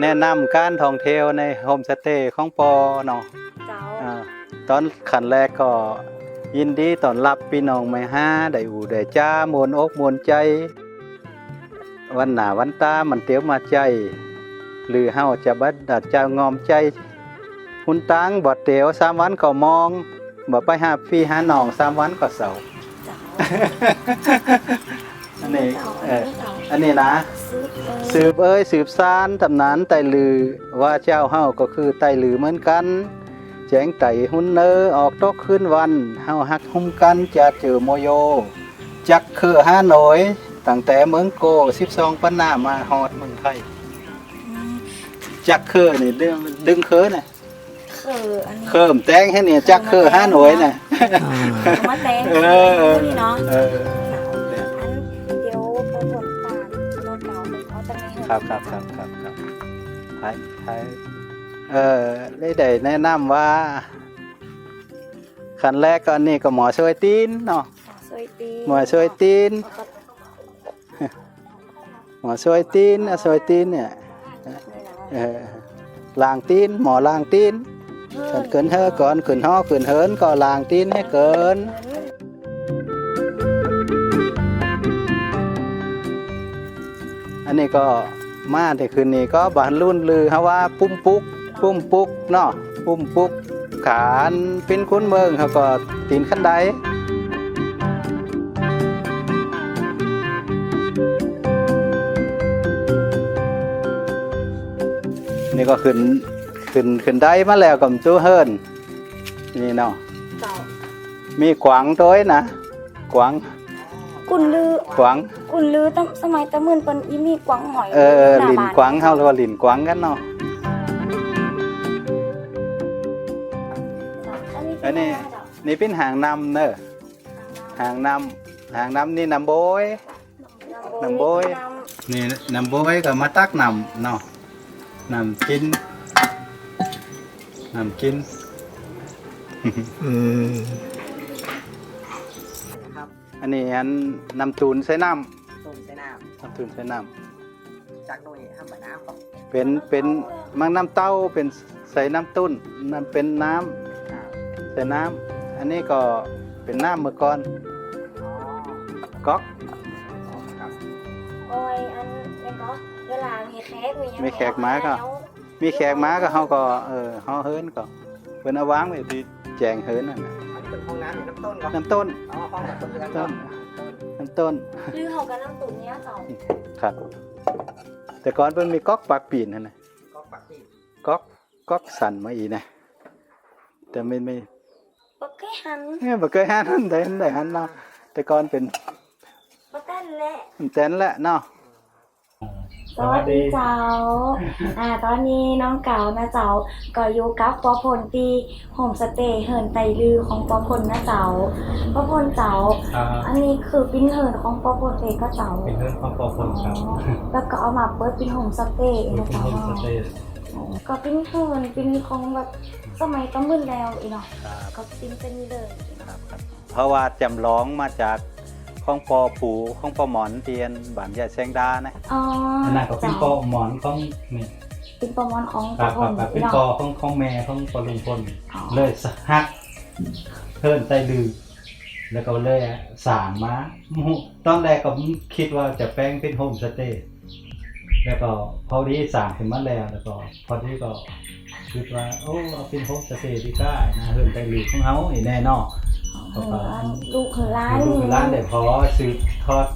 แนะนำการท่องเที่ยวในโฮมสเตย์ของปอเนาะเจ้าอ่าตอนขันแรกก็ยินดีต้อนรับพี่น้องไม่ห้าได้อูได้จ้ามวนอกมวนใจ วันหนาวันตามันเตียวมาใจ หรือเฮาจะบัดดัดเจ้างอมใจ หุนตังบ่เตียวสามวันก็มองบ่ไปหาพี่หาน้องสามวันก็เศร้าเจ้าอันนี้เจ้าเออเจ้าอันนี้นะ ซื้อเออ สืบเอ้ยสืบสานตำนานไตลือ ว่าเจ้าเฮาก็คือไตลือเหมือนกัน แจงไตหุ่นเนอออกตกขึ้นวันเฮาฮักหุ้มกันจะเจอโมโย จักคือห้าหน่อยตั้งแต่เมืองโก12ปันหน้ามาฮอดเมืองไทยอืมจักคือนี่ดึงดึงคือน่ะคืออันนี้เคิมแตงให้เนี่ยจักคือห้าหน่อยน่ะเอามาแต่งเออเออ นี่เนาะ เออเจ้าอั ครับครับครับครับครับไทยไทยเออได้ได้แนะนำว่าขั้นแรกก็อันนี้ก็หมอช่วยตีนเนาะสวยตีหมอช่วยตีนหมอช่วยตีนอะช่วยตีนเนี่ยเออล้างตีนหมอล้างตีนกันเกินเฮอก่อนขึ้นหอขึ้นเหินก็ล้างตีนให้เกินอันนี้ก็ มาแต่คืนนี้ก็บานรุ่นลือฮะว่าปุ้มปุกปุ้มปุกเนาะปุ้มปุกขานเป็นคุ้นเมืองเขาก็ตีนขั้นใดนี่ก็ขึ้นขึ้นขึ้นได้มาแล้วกับจูเฮิรนนี่เนาะเจ้ามีกวางด้วยนะกวาง กุนลือกวางกุนลือตั้งสมัยตะมื่นเปิ้นอีมีกวางหอยเออหาลินบ้กวางเขาเรียกว่าลินกวางกันเนาะอันนี้นี่เป็นหางนำเนอะหางนำหางนำนี่นำโบยนำโบยนี่นำโบยก็มาตักนำเนาะนำกินนำกินอืมครับ อันนี้อันนำตูนใส่น้ต้มใส่น้ำนำตูนใส่น้ำจากหน่วยทำแบบน้ำก่อนำเป็นเป็นมังน้ำเต้าเป็นใส่น้ำตุ้นนั่นเป็นน้ำอ่าใส่น้ำอันนี้ก็เป็นน้ำเมื่อก่อนอ๋อก๊อกอ๋อครับโอ้ยอันนี้ก็เวลามีแขกมีหยังมีแขกมาก็มีแขกมาก็เขาก็เออเขาเฮิรนก็เป็นเอาวางไว้ที่แจงเฮิรนนั่นน่ะอันนี้ เป็นห้องน้ำหรือน้ำต้นก่อนน้ำต้น อ๋อห้องน้ำต้นเรือนก่ต้อนนน้ำต้นหรือเขากันน้ำตุ๋นเนี้ยเจ้าครับ แต่ก่อนเป็นมีก๊อกปากปีนนั่นนะก็ปักที่ก๊อกก๊อกสั่นมาอีนะแต่ไม่ไม่ปกแค่หันเนี่ยบ่เคยหันได้ได้หันเนาะแต่ก่อนเป็นปกแต้นแหละแตนแหละเนาะ สวัสดีเจ้า อ่า ตอนนี้น้องเก่านะเจ้า ก็อยู่กับปอพลตีโฮมสเตย์เหินไตลือของปอพลนะเจ้าปอพลเจ้า อันนี้คือปิ้นเหินของปอพลเองก็เจ้าเป็นเรื่องของปอพลครับอ๋อแล้วก็เอามาเปิดเป็นโฮมสเตย์เป็นนะโฮเจ้ามสเตย์อ๋อก็ปิ้นเหินปิ้นของแบบสมัยตะมึนแล้วอีเนาะก็ปิ้นเป็นนี่เลยอีเนาะเพราะว่าจำลองมาจาก ของปอผูของปอหมอนเทียนบ้านยายแซงดานะอ๋ออันนั้นก็เป็นปอหมอนของนี่ปิ้นประมอนของคปรัอบพครัลบครับอีเป็นเนาะปอของของแม่ของปอลุงพลอ๋อเลยสหักเทินใจดื้อแล้วก็เลยสร้างมาตอนแรกก็คิดว่าจะแปลงเป็นโฮมสเตย์แล้วก็พอดีสร้างขึ้นมาแล้วแล้วก็พอดีก็คิดว่าโอ้เอาเป็นโฮมสเตย์ดีกว่านะเฮินใจดื้อของเฮาอีแน่นอน เอออันลูกคือร้านลูกร้านได้พอสืบทอด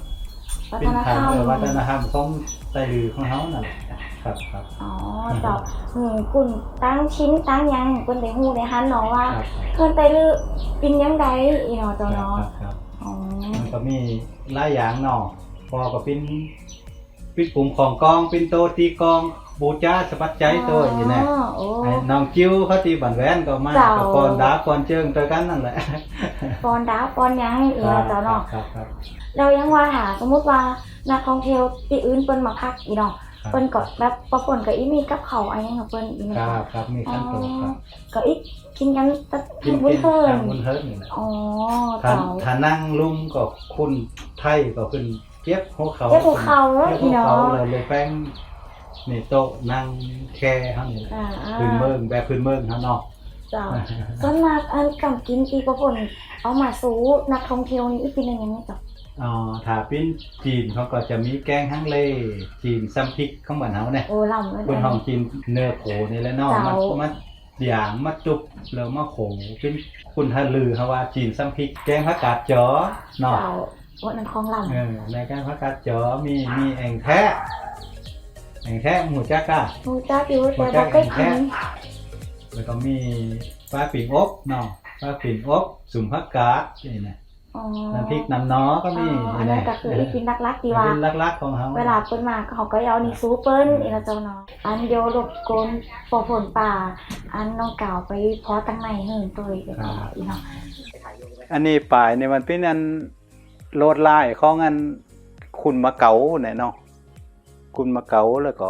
วัเป็ฒนนทาธงรรมเออวัฒนธรรมของไตลือของเฮานั่นแหละครับครับอ๋อเจ้าอืมกุ่นตั้งชิ้นตั้งหยังกุ่นได้ฮู้ได้ฮันเนาะว่าครับเพิ่นไปลือปินยังไดอีเนาะคเจ้ารับเนาะครับอ๋อมันก็มีหลายอย่างเนาะพอก็เป็นเป็นกลุ่มของกองเป็นโตตีกอง บูชาสปัจจัยตัวอยู่นะอ๋อโอ้ ไอ้น้องจิ้วเขาตีบันแวนก็มาเจ้ากับก่อนดาก่อนเจิงตัวกันนั่นแหละปอนดาปอนหยังอีเนาะเจ้าเนาะครับครับ เรายังว่าหาสมมุติว่านักท่องเที่ยวที่อื่นเปิ้นมาพักอีเนาะครับ เปิ้นก็แบบปะปนก็อีมีกับเขาวอันหยังกับเปิ้นอีเนาะครับครับมีขั้นตอนครับก็อีกกินกันตะกินบุญกินเพิ่นทางบุญเฮิร์นนี่แหละอ๋อถ้าเจ้าถ้านั่งลุงก็คุณไทยก็ขึ้นเก็บหัวเขาเจ็บหัวเข่าเก็บอีหัวเนาะเขาเลยเลยแป้ง นี่โต๊ะนั่งแค่เฮานี่แหละอ่าอ่าพื้นเมืองแบบพื้นเมืองเฮาเนาะ เจ้าส่วนมากอันกำกินตีประพลเอามาสู้นักท่องเที่ยวนี่อีกเป็นยังไงเจ้าอ๋อถ้าเป็นจีนเขาก็จะมีแกงฮังเล จีนซัมพริกของบ้านเฮาเนี่ยโอ้ลำเลย คนห้องจีนเนื้อโขนี่แหละเนาะเจ้ามันมันอย่างมาจุบแล้วมาโขเป็นคุณฮะลือเฮาว่าจีนซัมพริก แกงผักกาดจอเนาะเจ้าวันนั้นของลำ เออในแกงผักกาดจอมีมีแองแท้ แองแท้หมูจักกะหมูจ้าปิวแต่บ่เคยกินแล้วก็มีปลาปิ่งอกเนาะปลาปิ่งอกสุ่มผักกาดนี่นะอ๋อน้ำพริกน้ำน้อก็มีอ๋ออันนั้นก็คืออีกินลักๆดีว่าเป็นลักๆของเฮาเวลาเปิ้นมาเขาก็เอานี่ซูเปิ้นอีละเจ้าเนาะอันเดียวรบกวนปอผลป่า อันน้องกล่าวไปเพาะตั้งในเหินตัวอีกแล้วก็อีเนาะไปถ่ายรูปไว้อันนี้ป่ายนี่มันเป็นอันโลดลายของอันคุณมะเก๋าเนี่ยเนาะ คุณมะเก๋าแล้วก็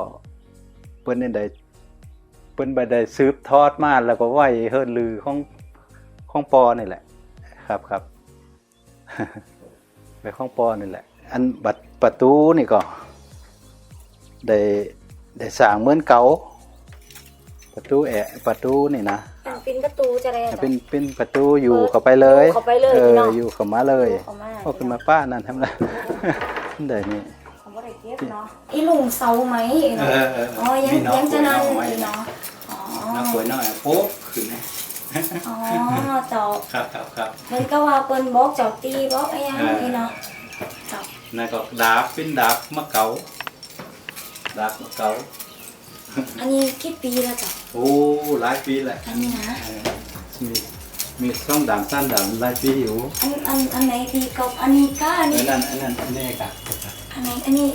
เปิ้นนี่ได้เปิ้นไปได้สืบทอดมาแล้วก็ไหวเฮิรนลือของของปอนี่แหละ ครับครับไปของปอนี่แหละ อันบัดประตูนี่ก็ ได้ได้สร้างเหมือนเก่าประตูแอะประตูนี่นะอันเป็นประตูจะได้เป็นเป็นประตูอยู่เข้าไปเลยเข้าไปเลยเอพี่อน้องอยู่เข้ามาเลยเข้ามาโอ้ขึ้นมาป้านั่นทำไรได้นี่ เขาบ่ได้เก็บเนาะอีลุงเซาไหมอีเนาะอ๋อยังยังจะนั่นอีเนาะอ๋อน้ำป่วยน้อยโป๊ะขึ้นนะอ๋อเจ้าครับครับครับเหมือนก็ว่าเปิ้นบอกเจ้าตีบอกอะไรอย่างนี้เนาะเจ้านั่นก็ดาบเป็นดาบมะเก๋าดาบมะเก๋าอันนี้กี่ปีแล้วเจ้าโอ้หลายปีแหละอันนี้นะเออมีมีช่องดามสั้นดามหลายปีอยู่อันอันอันไหนดีกับอันนี้ก็อันอันี้นนั้นอันนั้นอันนี้ค่ะ อันไหนอันนี้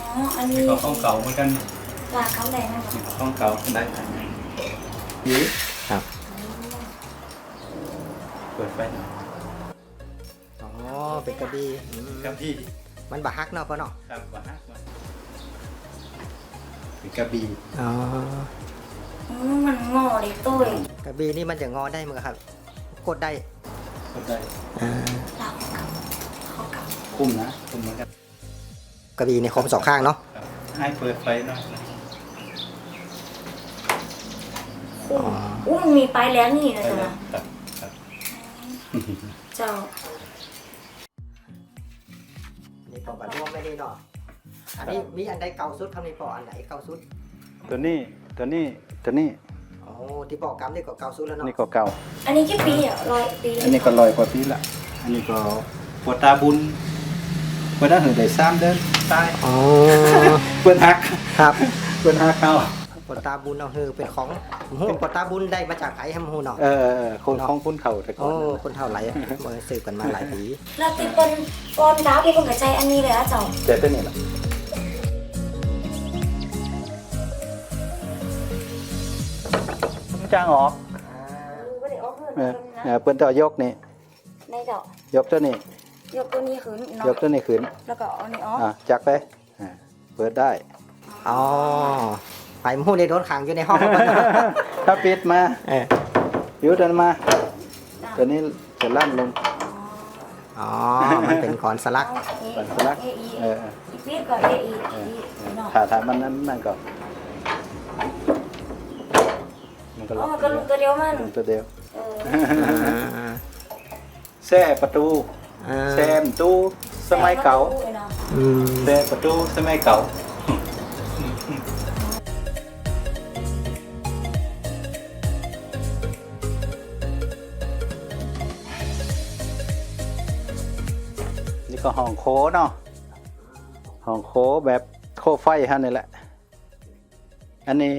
อ๋อ อันนี้ก็ของเก่าเหมือนกันลาเขาแดงนะเจ้าของเก่าได้นี่ครับ เปิดไฟหน่อยอ๋อ เป็นกระบี่อืมครับพี่มันบะฮักเนาะพ่อเนาะ ครับว่าฮะว่าเป็นกระบี่อ๋อ อืมมันงอเลยตุ้ยกระบี่นี่มันจะงอได้มั้งครับกดได้ก็ได้ อ่าหลังกับเขากับคุ้มนะคุ้มเหมือนกัน กระบี่ในคมสองข้างเนาะครับให้เปิดไฟหน่อยอุ้มอุ้มมันมีปลายแหลมนี่นะไปเจ้าเลยนะครับครับเจ้านี่ปอกระรวมไม่ได้เนาะอันนี้มีอันใดเก่าสุดคำนี้ปอกอันไหนเก่าสุดตัวนี้ตัวนี้ตัวนี้อ๋อที่ปอกกำนี่ก็เก่าสุดแล้วเนาะนี่ก็เก่า อันนี้กี่ปีอะร้อยปีอันนี้ก็ลอยกว่าปีละ อันนี้ก็ปวดตาบุญเปิ้นได้หือได้ซ้ำเดิ นตายอ๋อเปิ้นฮักครับเปิ้นฮักเขาปตาบุญเอาฮือเป็นของหูปตาบุญได้มาจากไผให้มหูเนาะเออเออเออคนของคุณเขาแต่ก่อโอ้นนั่นน่ะคนเท่าไหร่อะมาสืบกันมาหลายปีแล้วติเป็นปอนดาวที่คนกับใจอันนี้เลยอะเจ้าเจ็ดตัวนี้ล่ะจ้างออกก็ได้ออกเงินเออนะเออเปิ้นจะยกนี่ในเจ้ายกตัวนี้ ยกตัวนี้ขึ้นเนาะยกตัวนี้ขึ้นแล้วก็เอาอันนี้ออกอะจักไปอะเปิดได้อ๋อไปมหูได้โดนขังอยู่ในห้อง ถ้าปิดมาเออยุดนมา ตัวนี้จะลั่นลง อ๋อ มันเป็นขอนสลักก่อนสลัก เออีเอออีปีดก็เออีเอออีเนาะถ้าถ้ามันนั้นนั่นก็มันก็อ๋ล็ออกมันก็ลุกตัวเดียวมันลงตัวเดียวเอออ่าแซ่ประตูอ่า แซมตู้สมัยเก่าอืมแซ่ประตูสมัยเก่านี่ก็ห้องโคเนาะห้องโคแบบโคไฟฮะนี่แหละ อันนี้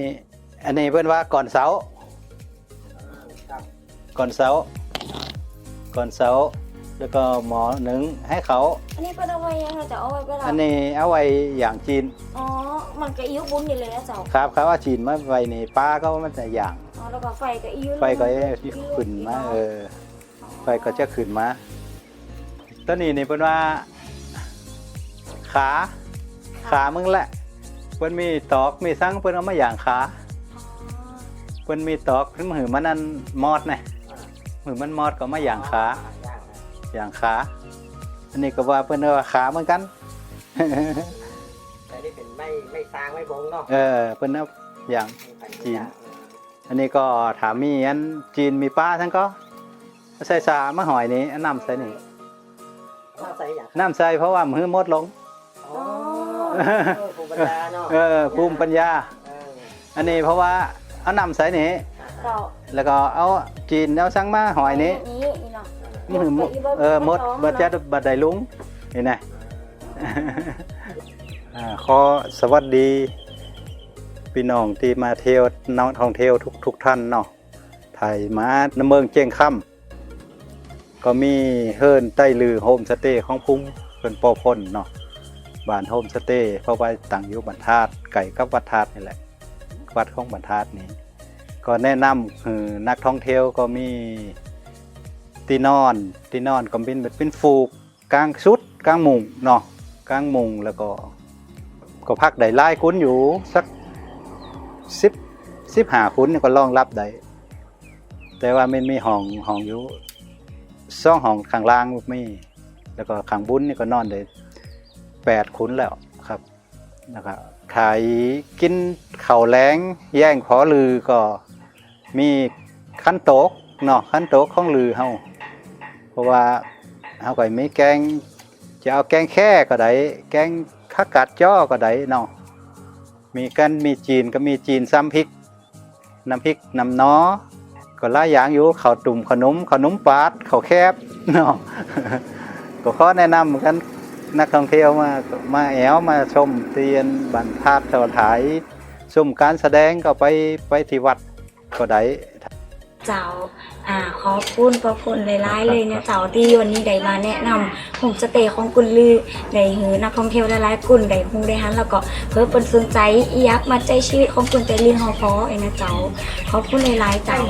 อันนี้เพื่อนว่าก่อนเสาก่อนเสาก่อนเสา แล้วก็หมอหนึ่งให้เขา อันนี้เป็นเอาไว้ยังไงจะเอาไว้เวลาอันนี้เอาไว้อย่างจีนอ๋อ มันก็อิ่วบุญอยู่เลยนะเจ้าครับครับว่าจีนมาไว้ในป้าก็มันจะอย่างอ๋อแล้วก็ไฟก็อิ่วไฟก็จะขึ้นมาเออไฟก็จะขึ้นมาต้นนี้นี่เป็นว่า ขาขามึงแหละเพิ่นมีตอกมีสังเพิ่นเอามาอย่างขาเพิ่นมีตอกเพิ่นมือมันนั่นมอดไงมือมันมอดก็มาอย่างขา อย่างขา อันนี้ก็ว่าเพิ่นว่าขาเหมือนกันแต่นี่เป็นไม่ไม่สร้างไม่บงเนาะ เออ เพิ่นเอาอย่างไม่ไปจีน อันนี้ก็ถามมีอันจีนมีป้าทั้งก็ใส่สามาหอยนี้อันน้ำใส่นี่น้ำใส่อย่างน้ำใส่เพราะว่ามือมดลงอ๋อเออภูมิปัญญาเนาะ เออ ภูมิปัญญาเอออันนี้เพราะว่าเอาน้ำใส่นี่เจ้าแล้วก็เอาจีนเอาสังมาหอยนี้ นี่นี่เนาะนี่คือมดเออมดบัดจัดบัดใดลุงเห็นไหมอ่าขอสวัสดีพี่น้องที่มาเที่ยวน้องท่องเที่ยวทุกทุกท่านเนาะไทยมาน้ำเมืองเจียงค่ำก็มีเฮิร์นใต้ลือโฮมสเตย์ของพุ่งเป็นปอพลเนาะบ้านโฮมสเตย์เพราะว่าตั้งอยู่บรรทัดไก่กับวัดทาดนี่แหละวัดของบรรทัดนี้ ก็แนะนำคือนักท่องเที่ยวก็มี ที่นอนที่นอนก็เป็นแบบเป็นฟูกกลางชุดกลางมุงเนาะกลางมุงแล้วก็ ก็พักได้หลายคุ้นอยู่สักสิบสิบหาคุ้นก็รองรับได้แต่ว่ามันมีห้องห้องอยู่ซ่องห้องข้างล่างมีแล้วก็ข้างบุญนี่ก็นอนได้แปดคุ้นแล้วครับนะครับขายกินเข้าแรงแย่งขอลือก็มีขั้นโต๊ะเนาะขั้นโต๊ะของลือเฮา ราะว่าเฮาก็มีแกงจะเอาแกงแค่ก็ได้แกงข้ากัดจ้อก็ได้เนาะมีกันมีจีนก็มีจีนซ้ำพริกน้ำพริกน้ำน้อก็หลายอย่างอยู่ข้าวตุ่มขนมขนมปาดข้าวแคบเนาะก็ขอแนะนำเหมือนกันนักท่องเที่ยวมามาแอวมาชมเตียนบันทัดสวถายชมการแสดงก็ไปไปที่วัดก็ได้ เจ้าอ่าขอบคุณขอบคุณหลายๆเลยนะเจ้าที่วันนี้ได้มาแนะนำโฮมสเตย์ของกุนลือได้หือนักท่องเที่ยวหลายๆกุนได้ฮู้ได้หันแล้วก็เพิ่มเป็นสนใจอียักมาใจชีวิตของกุนแต่ลินฮอพอเองนะเจ้าขอบคุณหลายๆเจ้า